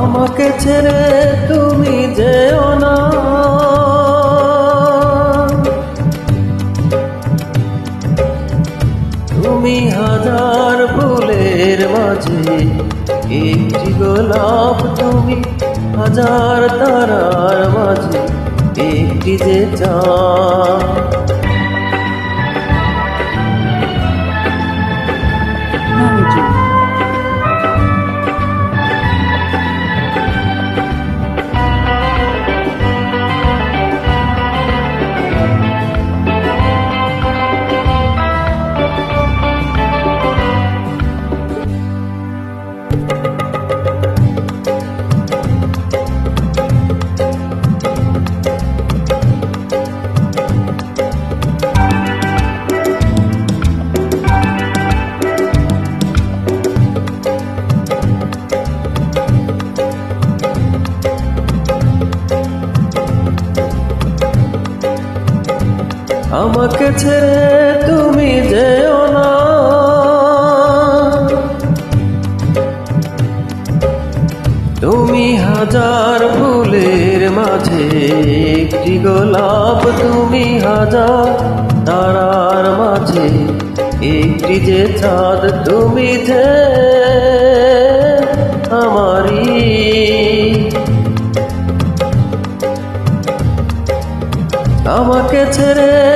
আমাকে ছেড়ে তুমি যেও না। তুমি হাজার ফুলের মাঝে, একটি গোলাপ তুমি হাজার তারার মাঝে, একটি যে চাঁদ। আমাকে ছেড়ে তুমি যেও না। তুমি হাজার ফুলের মাঝে একটি গোলাপ, তুমি হাজার তারার মাঝে একটি যে চাঁদ তুমি যে আমারি আমাকে ছেড়ে